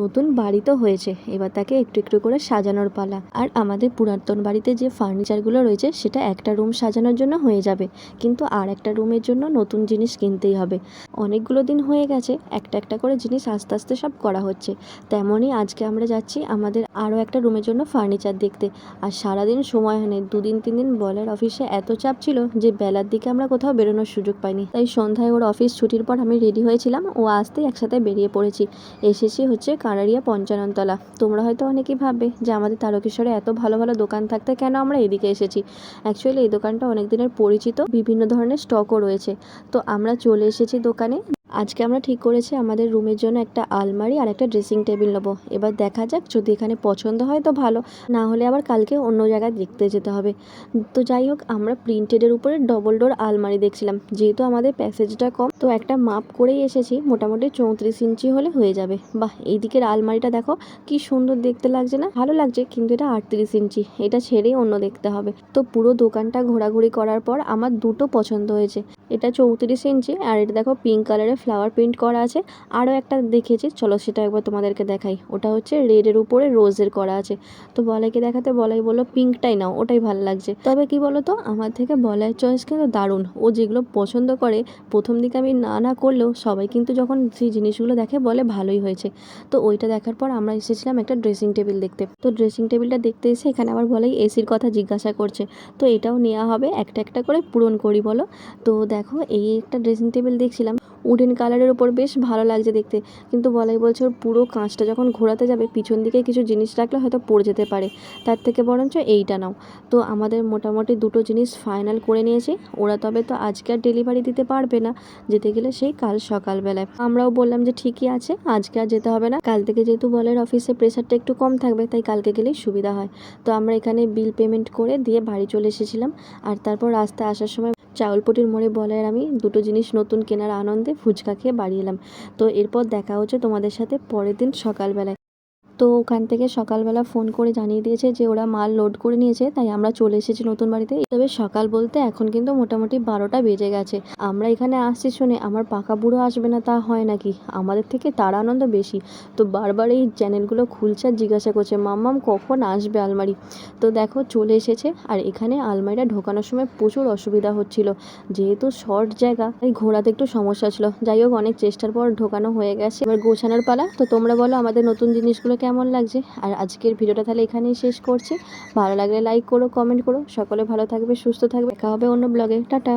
নতুন বাড়ি তো হয়েছে। এবার তাকে একটু একটু করে সাজানোর পালা। আর আমাদের পুরাতন বাড়িতে যে ফার্নিচারগুলো রয়েছে, সেটা একটা রুম সাজানোর জন্য হয়ে যাবে। কিন্তু আর একটা রুমের জন্য নতুন জিনিস কিনতেই হবে। অনেকগুলো দিন হয়ে গেছে, একটা একটা করে জিনিস আস্তে আস্তে সব করা হচ্ছে। তেমনই আজকে আমরা যাচ্ছি আমাদের আরও একটা রুমের জন্য ফার্নিচার দেখতে। আর সারাদিন সময় হয়নি। দুদিন তিন দিন বলের অফিসে এত চাপ ছিল যে বেলার দিকে আমরা কোথাও বেরোনোর সুযোগ পাইনি। তাই সন্ধ্যায় ওর অফিস ছুটির পর আমি রেডি হয়েছিলাম। ও আসতেই একসাথে বেরিয়ে পড়েছি। এসেছি হচ্ছে কানাড়িয়া পঞ্চাননতলা। তোমরা হয়তো অনেকেই ভাববে যে আমাদের তারকেশ্বরে এত ভালো ভালো দোকান থাকতে কেন আমরা এদিকে এসেছি? অ্যাকচুয়ালি এই দোকানটা অনেক দিনের পরিচিত, বিভিন্ন ধরনের স্টকও রয়েছে। তো আমরা চলে এসেছি দোকানে। আজকে আমরা ঠিক করেছি আমাদের রুমের জন্য একটা আলমারি আর একটা ড্রেসিং টেবিল নেব। এবার দেখা যাক, যদি এখানে পছন্দ হয় তো ভালো, না হলে আবার কালকে অন্য জায়গায় দেখতে যেতে হবে। তো যাই হোক, আমরা প্রিন্টেডের উপরে ডবল ডোর আলমারি দেখছিলাম। যেহেতু আমাদের প্যাসেজটা কম, তো একটা মাপ করেই এসেছি, মোটামুটি চৌত্রিশ ইঞ্চি হলে হয়ে যাবে। বাহ, এই দিকের আলমারিটা দেখো, কি সুন্দর দেখতে লাগছে না? ভালো লাগছে, কিন্তু এটা আটত্রিশ ইঞ্চি, এটা ছেড়েই অন্য দেখতে হবে। তো পুরো দোকানটা ঘোরাঘুরি করার পর আমার দুটো পছন্দ হয়েছে। এটা চৌত্রিশ ইঞ্চি আর এটা দেখো পিঙ্ক কালারের ফ্লাওয়ার প্রিন্ট করা আছে। আরও একটা দেখেছি, চলো সেটা একবার তোমাদেরকে দেখাই। ওটা হচ্ছে রেডের উপরে রোজের করা আছে। তো বলাইকে দেখাতে বলাই বলল পিঙ্কটাই নাও, ওটাই ভালো লাগছে। তবে কি বলো তো আমার থেকে বলাইয়ের চয়েস কিন্তু দারুণ। ও যেগুলো পছন্দ করে, প্রথম দিকে আমি না না করলেও সবাই কিন্তু যখন সেই জিনিসগুলো দেখে বলে, ভালোই হয়েছে। তো ওইটা দেখার পর আমরা এসেছিলাম একটা ড্রেসিং টেবিল দেখতে। তো ড্রেসিং টেবিলটা দেখতে এসে এখানে আবার বলাই এসির কথা জিজ্ঞাসা করছে। তো এটাও নেওয়া হবে, একটা একটা করে পূরণ করি বলো। তো দেখো এই একটা ড্রেসিং টেবিল দেখছিলাম। উডেন কালারের ওপর বেশ ভালো লাগছে দেখতে। কিন্তু বলাই বলছে ওর পুরো কাঁচটা যখন ঘোরাতে যাবে, পিছন দিকে কিছু জিনিস রাখলে হয়তো পড়ে যেতে পারে। তার থেকে বরঞ্চ এইটা নাও। তো আমাদের মোটামুটি দুটো জিনিস ফাইনাল করে নিয়েছি। ওরা তবে তো আজকে আর ডেলিভারি দিতে পারবে না। যেতে গেলে সেই কাল সকালবেলায়। আমরাও বললাম যে ঠিকই আছে, আজকে আর যেতে হবে না। কাল থেকে যেহেতু বলের অফিসে প্রেশারটা একটু কম থাকবে, তাই কালকে গেলেই সুবিধা হয়। তো আমরা এখানে বিল পেমেন্ট করে দিয়ে বাড়ি চলে এসেছিলাম। আর তারপর রাস্তায় আসার সময় চাউলপটির মোড়ে বলার আমি দুটো জিনিস নতুন কেনার আনন্দে ফুচকা খেয়ে বাড়ি এলাম। তো এরপর দেখা হচ্ছে তোমাদের সাথে পরের দিন সকালবেলায়। তো ওখান থেকে সকালবেলা ফোন করে জানিয়ে দিয়েছে যে ওরা মাল লোড করে নিয়েছে, তাই আমরা চলে এসেছি নতুন বাড়িতে। তবে সকাল বলতে এখন কিন্তু মোটামুটি বারোটা বেজে গেছে। আমরা এখানে আসছি শুনে আমার পাকা বুড়ো আসবে না তা হয় নাকি? আমাদের থেকে তার আনন্দ বেশি। তো বারবার এই চ্যানেলগুলো খুলছে আর জিজ্ঞাসা করছে, মাম্মাম, কখন আসবে আলমারি? তো দেখো চলে এসেছে আর এখানে আলমারিটা ঢোকানোর সময় প্রচুর অসুবিধা হচ্ছিল। যেহেতু শর্ট জায়গা, তাই ঘোরাতে একটু সমস্যা ছিল। যাই হোক, অনেক চেষ্টার পর ঢোকানো হয়ে গেছে। এবার গোছানোর পালা। তো তোমরা বলো আমাদের নতুন জিনিসগুলো কেমন লাগছে? আর আজকের ভিডিওটা তাহলে এখানেই শেষ করছি। ভালো লাগলে লাইক করো কমেন্ট করো। সকলে ভালো থাকবে, সুস্থ থাকবে। দেখা হবে অন্য ব্লগে টাটা।